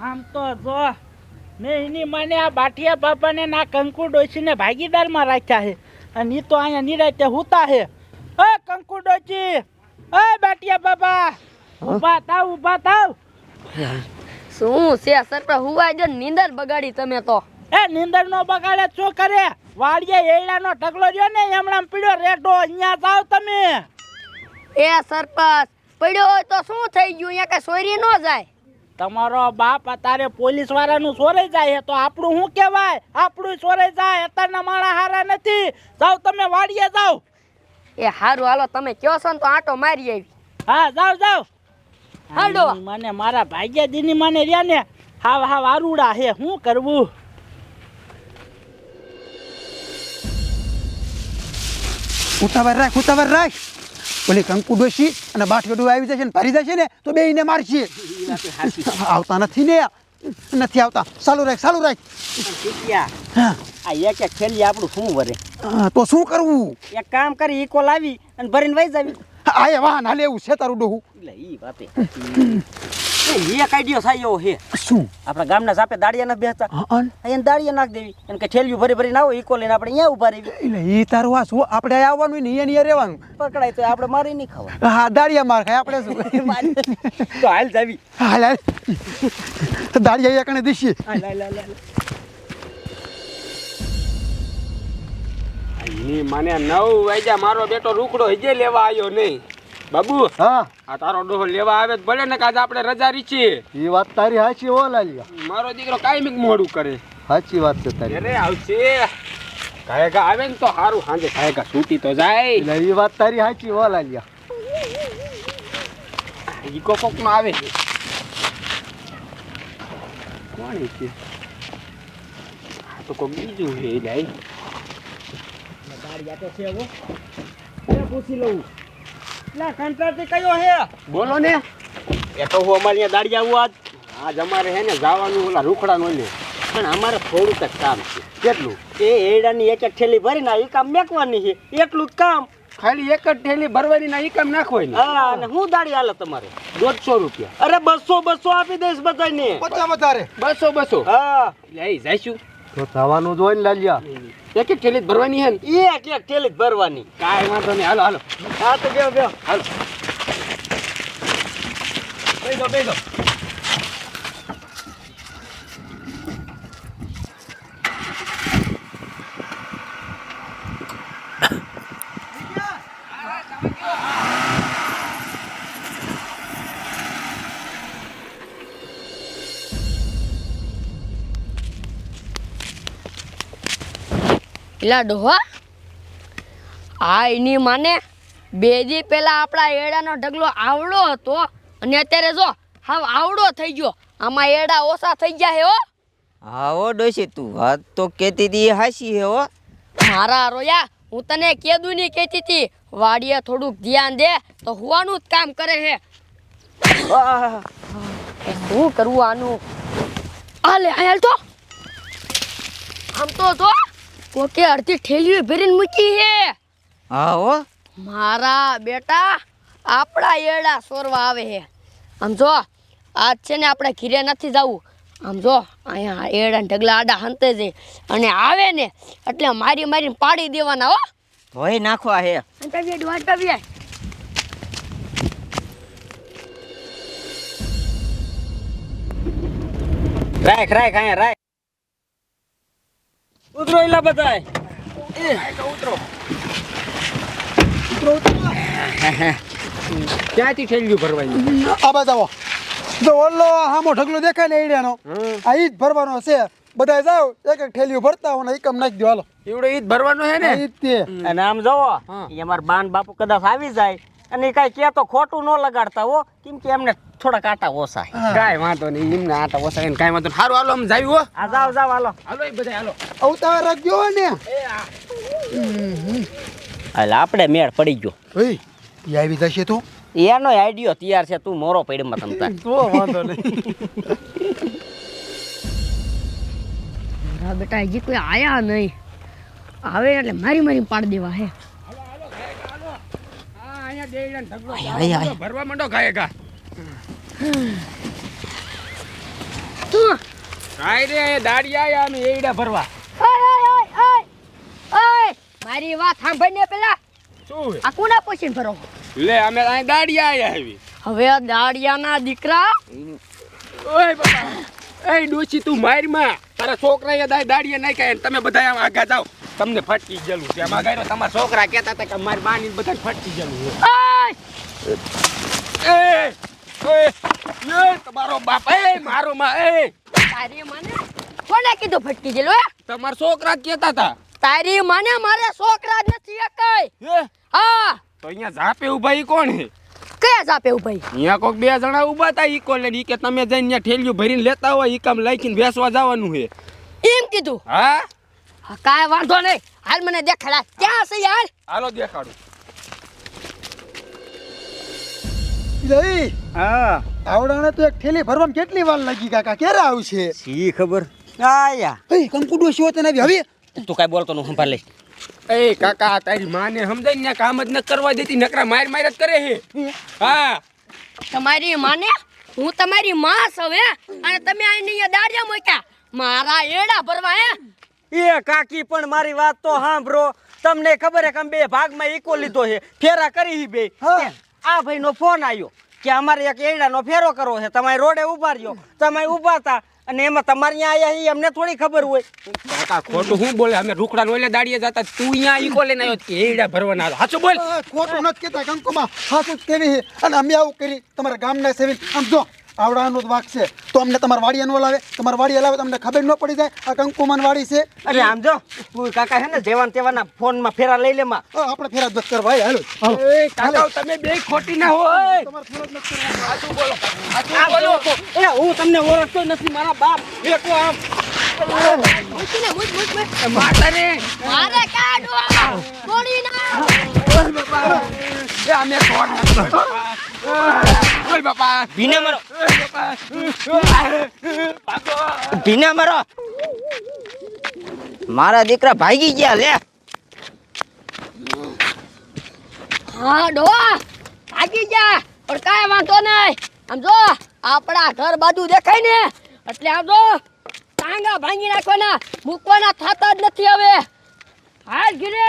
આમ તો જો મેં એની મને આ બાઠિયા બાપાને ના કંકુ ડોસીને ભાગીદારમાં રાખ્યા છે. અને એ તો અહીંયા નિરાતે હુતા છે. એ કંકુ ડોચી એ બાટિયા બાપા ઊભા થાવ ઊભા થાવ. શું છે સરપંચ હુવાઈ જો નીંદર બગાડી તમે તો. એ નીંદર નો બગાડે શું કરે? વાડીએ એડાનો ઢગલો રહ્યો ને એમણા પીડ્યો રેટો અહીંયા જાવ તમે. એ સરપંચ પડ્યો હોય તો શું થઈ ગયું? અહીંયા કઈ સોયરી ન જાય? તમારો બાપ અત્યારે પોલીસ વાળાનું સોરાઈ જાય તો આપણું શું કહેવાય? આપણું સોરાઈ જાય અત્યારના માણા હારા નથી. જાવ તમે વાડીએ જાવ એ હારું હાલો તમે કયો છો ને તો આંટો મારી આવી. હા જાઓ જાવ હાલો. મને મારા ભાગ્યજીની મને રહ્યા ને હાવ હાવ આરુડા હે શું કરવું? ઉતાવળ રાખ ઉતાવળ રાખ. ઓલી કંકુ ડોશી અને બાઠિયો આવી જશે ને ભરી જશે ને તો બે એને મારશે. આવતા નથી ને. નથી આવતા. ચાલુ રાખ ચાલુ રાખ. આ એક એક થેલી આપણું શું વરે? તો શું કરવું? એક કામ કરી ઈકો લાવી અને ભરીને વહી જાવી. આ એ વાહન હાલે એવું છે તારું ડોહું. એટલે ઈ વાતે. એ એક આઈડિયો થાય એવો હે શું? આપણા ગામના સાપે દાડિયા ના બેસતા. હા, દાડિયા નાખ દેવી. અને કે થેલીઓ ભરી ના આવો ઈકો લઈને આપણે અહીંયા ઊભા રહેવી એટલે ઈ તારું આ શું? આપણે આવવાનું ને અહીંયા રહેવાનું. પકડાય તો આપણે મારી નહીં ખાવા હા દાડિયા માર ખાય આપણે શું? તો હાલ જાવી. હાલ હાલ. દાડિયા એકને દીશી. હાલ હાલ હાલ હાલ. ની મને નવ વાગ્યા મારો બેટો રૂકડો હજે લેવા આવ્યો નહીં. બાબુ હા. આ તારો ડોહો લેવા આવે તો ભલે ને કાજ આપણે રજા રીચી એ વાત તારી હાચી હો લાલિયા. મારો દીકરો કાયમિક મોડું કરે. સાચી વાત છે તારી. અરે આવશે. કાયગા આવે ને તો સારું સાંજે કાયગા છૂટી તો જાય. એટલે એ વાત તારી હાચી હો લાલિયા. ઈકો કોક નો આવે. છે કોણ છે? આ તો કોક બીજું છે જાય દાડિયા તો છે હો. પૂછી લઉં. લા કંટ્રાક્ટર કયો હે? બોલો ને. એ તો હું અમારે અહીંયા દાડી આવું આજ. આજ અમારે હે ને જવાનું ઓલા રૂખડા ને પણ અમારે થોડુંક જ કામ છે. કેટલું? એ એડાની એક એક થેલી ભરીને એ કામ મેકવાની છે. એટલું જ કામ. ખાલી એક જ ઠેલી ભરવાની ના એ કામ નાખો ને? હા અને હું દાડી હાલે તમારે? દોઢસો રૂપિયા. અરે બસો બસો આપી દઈશ બધાને પચા વધારે. બસો બસો? હા. લઈ જઈશું. તો થવાનું જ હોય ને લાલિયા. એક એક થેલી જ ભરવાની હે ને? એક એક થેલી જ ભરવાની. કાંઈ વાંધો નહીં. હાલો હાલો. હા તો બેહો બેહો. હાલો. બેસો બેસો એલા ડોહા આ એની માને બે દી પેલા આપણા એડાનો ઢગલો આવડો હતો અને અત્યારે જો હાવ આવડો થઈ ગયો. આમાં એડા ઓછા થઈ ગયા હે હો. હા હો ડોશી તું વાત તો કહેતી હતી હાસી હે હો. મારા રોયા હું તને કેદું નહીં કહેતી હતી વાડીએ થોડુંક ધ્યાન દે તો હુવાનું જ કામ કરે હે. શું કરવું આનું? હાલે હાલ તો. આમ તો જો. કોકે અડધી ઠેલીઓ ભરીને મૂકી હે હા હો. મારા બેટા આપણા એડા સોરવા આવે હે આમ જો આજ છે ને આપણે ઘીરે નથી જવું. આમ જો અહીંયા એડા ઢગલા આડા હંતે છે. અને આવે ને એટલે મારી મારીને પાડી દેવાના હો. ધોઈ નાખવા હે. રાખ રાખ અહીંયા રાખ. ઉતરો એલા બધાય. ક્યાંથી ગયું ભરવાની? આ બાજુ જો ઓલો હામો ઢગલો દેખાય ને એડિયાનો આ ઈ જ ભરવાનો છે. બધા જાવ એક એક ઠેલીઓ ભરતા હોય એકમ નાખી દો હાલો. એવડે ઈ જ ભરવાનો હે ને? ઈ જ તે. અને આમ જાઓ એ અમાર બાન બાપુ કદાચ આવી જાય અને કાંઈ કે તો ખોટું ન લગાડતા હો. કેમ કે એમને થોડા કાંટા ઓછા છે. કાંઈ વાંધો નહીં એમને આટા ઓછા એને કાંઈ વાંધો સારું હાલો આમ જાવી હો. આ જાવ જાવ હાલો. હાલો એ બધા હાલો. અવતાર રાખજો ને. એટલે આપણે મેળ પડી ગયો. એ આવી જશે તો? એનો આઈડિયો તૈયાર છે તું મોરો પડ્યો તમ તાર. તો વાંધો નહીં. બેટા હજી કોઈ આયા નહીં. આવે એટલે મારી મારી પાડી દેવા હે. ને ઢગલો આય, આય, આય. ભરવા માંડો ખાય કા તું. કાંઈ રે દાડિયા આયા અમે એડા ભરવા. ઓય ઓય ઓય ઓય ઓય મારી વાત સાંભળને પેલા. શું? આ કોના પછીને ભરો? લે અમે આ દાડિયા આયા આવી. હવે આ દાડિયાના દીકરા? ઓય બાપા. એ ડોશી તું મારી માં. તારા છોકરાએ દાડિયા નાખ્યા અને તમે બધા આમ આગા જાઓ. તમને ફટકી ગયેલું છે. એમાં ગયો તમારા છોકરા કહેતા હતા કે મારી બાની બધા ફટકી ગયેલું છે. એ એ એ તમારો બાપ એ મારો માં એ. તારી મને કોને કીધું ફટકી જેલો હે? તમારા છોકરા કહેતા હતા. તારી મને મારે છોકરા નથી એકાય હા? તો અહીંયા ઝાપે ઊભા ઈ કોણ હે કયા જાપે ઈ? અહીંયા કોક બે જણા ઊભા હતા ઈ કોલે ઈ કે તમે જઈને ઠેલિયું ભરીને લેતા હોય ઈ કામ લખીને બેસવા જવાનું હે એમ કીધું? હા, કાંઈ વાંધો નહીં. હાલ મને દેખાડા. ક્યાં છે યાર? હાલો દેખાડું. જઈ હા. આવડાને તો એક થેલી ભરવામાં કેટલી વાર લાગી કાકા? ક્યારે આવશે? સી ખબર? આયા. એ કંકુડો ડોશી તને આવી હવે? તું કાય બોલતો નું સંભાળ લે. એ કાકા તારી માને સમજાય ને કામ જ ન કરવા દેતી. નકરા માર માર જ કરે હે. હા? તમારી માને? હું તમારી માં છું હે અને તમે અહીં દાડિયા મૂક્યા. મારા એડા ભરવા હે? એ કાકી પણ મારી વાત તો સાંભળો. તમને ખબર હે કે અમે બે ભાગમાં ઈકો લીધો છે. ફેરા કરી હી બે. હા. આ ભાઈનો ફોન આવ્યો કે અમારે એક એડાનો ફેરો કરવો છે. તમારે રોડે ઊભા રહ્યો. તમે ઊભા હતા અને એમાં તમારે અહીંયા આયા હી અમને થોડી ખબર હોય. કાકા ખોટું હું બોલે? અમે રૂકડા નોલે દાડીએ જતા. તું અહીંયા ઈકો લઈને આવ્યો કે એડા ભરવાના હાચું બોલ. ખોટું નથી કેતા કંકુમાં. જ કેવી અને અમે આવું કરી. તમારા ગામના સેવિંગ આમ જો. આવડાનો જ વાક છે. તો અમને તમારા વાડી નો લાવે તમારા વાડીએ લાવે તમને ખબર ન પડી જાય. આ કંકુમાન વાડી છે. અરે આમ જો કાકા હે ને જેવાન તેવાના ફોનમાં ફેરા લઈ લેમાં આપણે ફેરા જ કરવા. ભાઈ હાલો. કાકા તમે બે ખોટી ના હોય કરવા. બોલો. આ બોલો. બોલો એ હું તમને ઓળખતો નથી મારા બાપ. દેખો આમ. મૂકીને મૂક મૂક મૂક. માતા રે મારે કાઢો છોડી ના. ઓય બાપા એ અમે કોણ ઓય બાપા. ભીના મારો. બાપા. ભાગો ભીના મારો. મારા દીકરા ભાગી ગયા લે. હા ડોવા ભાગી જા પણ કાંઈ વાંધો નહીં. આમ જો આપણા ઘર બાજુ દેખાય ને. એટલે આમ જો ટાંગા ભાંગી નાખવાના. મૂકવાના થતા જ નથી હવે. હાલ ઘીરે